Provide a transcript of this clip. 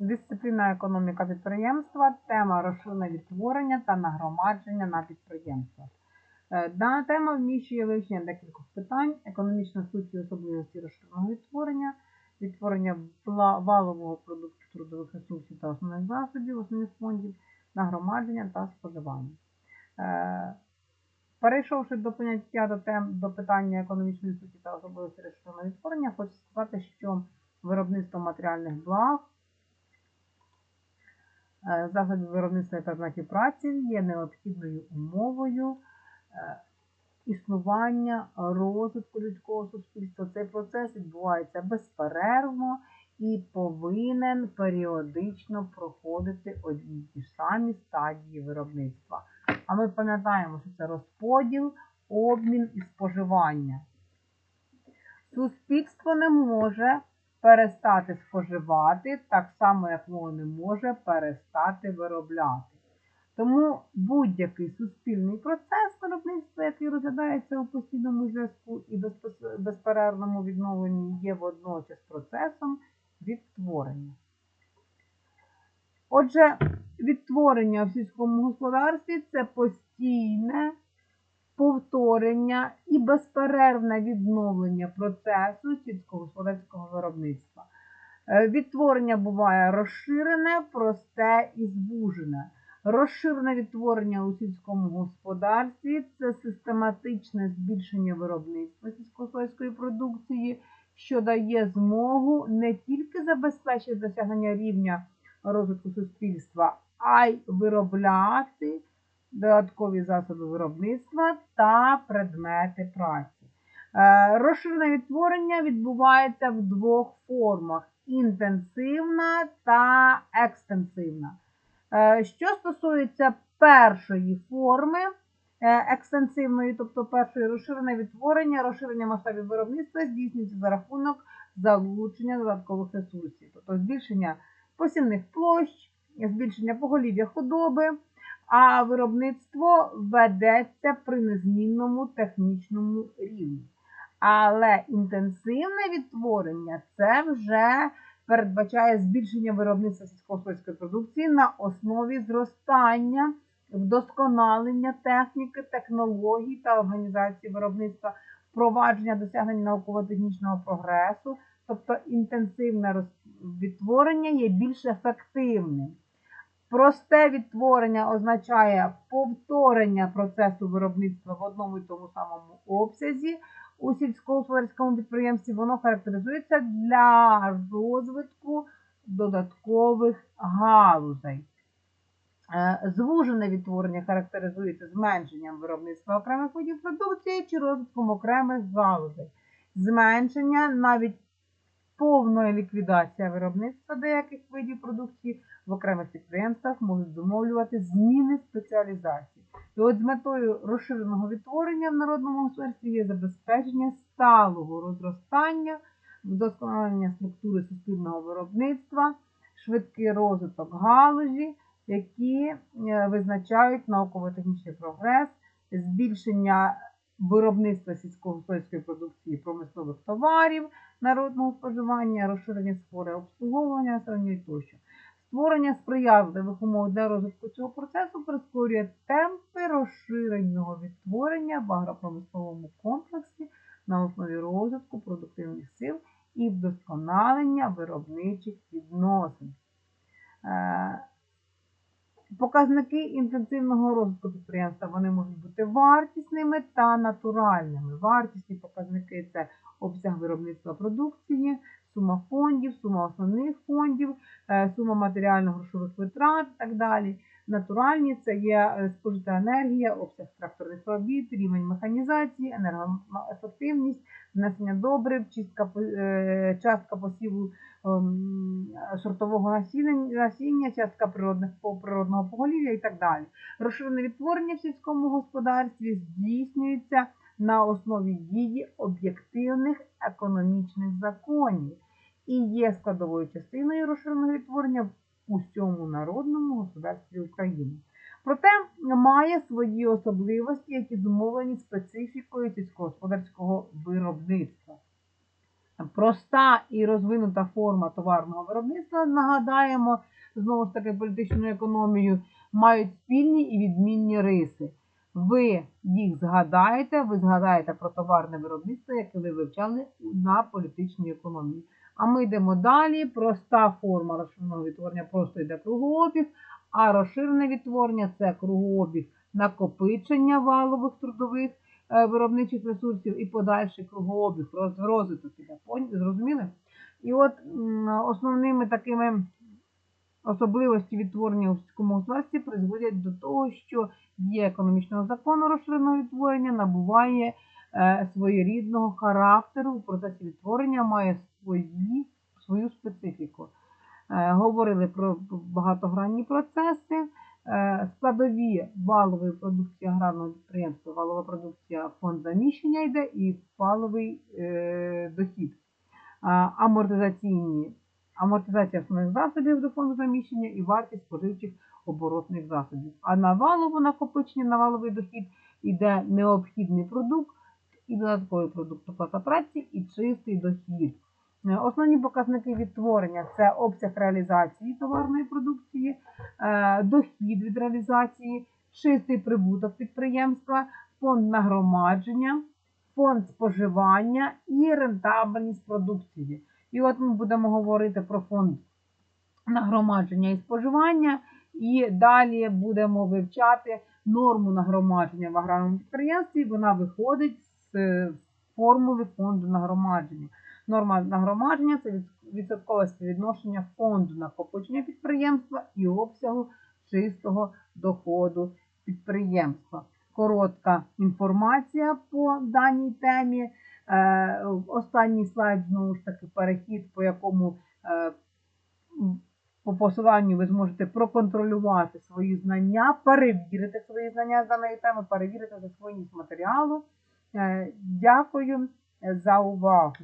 Дисципліна економіка підприємства, тема розширене відтворення та нагромадження на підприємствах. Е, Дана тема вміщує вивчення декількох питань: економічна суть і особливості розширеного відтворення, відтворення валового продукту трудових ресурсів та основних засобів, основних фондів, нагромадження та споживання. Е, Перейшовши до поняття до тем до питання економічної суті та особливості розширеного відтворення, хочу сказати, що виробництво матеріальних благ е, виробництва і предметів праці є необхідною умовою е, існування розвитку людського суспільства. Цей процес відбувається безперервно і повинен періодично проходити одні ті самі стадії виробництва. А ми пам'ятаємо, що це розподіл, обмін і споживання. Суспільство не може перестати споживати, так само, як воно не може перестати виробляти. Тому будь-який суспільний процес виробництва, який розглядається у постійному зв'язку і безперервному відновленні, є водночас процесом відтворення. Отже, відтворення в сільському господарстві це постійне повторення і безперервне відновлення процесу сільськогосподарського виробництва. Е, Відтворення буває розширене, просте і звужене. Розширене відтворення у сільському господарстві це систематичне збільшення виробництва сільськогосподарської продукції, що дає змогу не тільки забезпечити досягнення рівня розвитку суспільства, а й виробляти додаткові засоби виробництва та предмети праці. Е, Розширене відтворення відбувається в двох формах: інтенсивна та екстенсивна. Е, Що стосується першої форми е, екстенсивної, тобто першої розширене відтворення, розширення масштабів виробництва здійснюється за рахунок залучення додаткових ресурсів, тобто збільшення посівних площ, збільшення поголів'я худоби, а виробництво ведеться при незмінному технічному рівні. Але інтенсивне відтворення це вже передбачає збільшення виробництва сільськогосподарської продукції на основі зростання, вдосконалення техніки, технологій та організації виробництва, впровадження досягнення науково-технічного прогресу, тобто інтенсивне відтворення є більш ефективним. Просте відтворення означає повторення процесу виробництва в одному і тому самому обсязі. У сільськогосподарському підприємстві воно характеризується для розвитку додаткових галузей. Е, Звужене відтворення характеризується зменшенням виробництва окремих видів продукції чи розвитком окремих галузей. Зменшення навіть повної ліквідація виробництва деяких видів продукції в окремих підприємствах можуть зумовлювати зміни спеціалізації. І от з метою розширеного відтворення в народному господарстві є забезпечення сталого розростання, вдосконалення структури суспільного виробництва, швидкий розвиток галузі, які е, визначають науково-технічний прогрес, збільшення виробництва сільськогосподарської продукції промислових товарів народного споживання, розширення сфери обслуговування населення тощо. Створення сприятливих умов для розвитку цього процесу прискорює темпи розширеного відтворення в агропромисловому комплексі на основі розвитку продуктивних сил і вдосконалення виробничих відносин. Показники інтенсивного розвитку підприємства вони можуть бути вартісними та натуральними. Вартісні показники це обсяг виробництва продукції, сума фондів, сума основних фондів, е, сума матеріально-грошових витрат і так далі. Натуральні це є е, спожита енергія, обсяг тракторних робіт, рівень механізації, енергоефективність, внесення добрив, чистка, е, частка посіву ем, сортового насіння, частка природних, природного поголів'я і так далі. Розширене відтворення в сільському господарстві здійснюється на основі дії об'єктивних економічних законів і є складовою частиною розширеного відтворення в усьому народному господарстві України. Проте має свої особливості, які зумовлені специфікою сільськогосподарського виробництва. Проста і розвинута форма товарного виробництва, нагадаємо, знову ж таки, політичну економію, мають спільні і відмінні риси. Ви їх згадаєте, ви згадаєте про товарне виробництво, яке ви вивчали на політичній економії. А ми йдемо далі. Проста форма розширеного відтворення просто йде кругообіг, а розширене відтворення це кругообіг накопичення валових трудових виробничих ресурсів і подальший кругообіг, роз- розвиток іде. Зрозуміли? І от основними такими особливості відтворення у сільському господарстві призводять до того, що є економічного закону розширеного відтворення, набуває е, своєрідного характеру у процесі відтворення, має свої, свою специфіку. Е, говорили про багатогранні процеси, е, складові валової продукції аграрного підприємства, валова продукція фонд заміщення йде і валовий е, дохід. Амортизаційні амортизація основних засобів до фонду заміщення і вартість споживчих оборотних засобів. А на валову накопичення, на валовий дохід йде необхідний продукт і додатковий продукт оплата праці і чистий дохід. Е, Основні показники відтворення це обсяг реалізації товарної продукції, е, дохід від реалізації, чистий прибуток підприємства, фонд нагромадження, фонд споживання і рентабельність продукції. І от ми будемо говорити про фонд нагромадження і споживання, і далі будемо вивчати норму нагромадження в аграрному підприємстві. Вона виходить з формули фонду нагромадження. Норма нагромадження це відсоткове співвідношення фонду накопичення підприємства і обсягу чистого доходу підприємства. Коротка інформація по даній темі. Е, Останній слайд, знову ж таки, перехід, по якому е, по посиланню ви зможете проконтролювати свої знання, перевірити свої знання з даної теми, перевірити засвоєність матеріалу. Е, Дякую за увагу.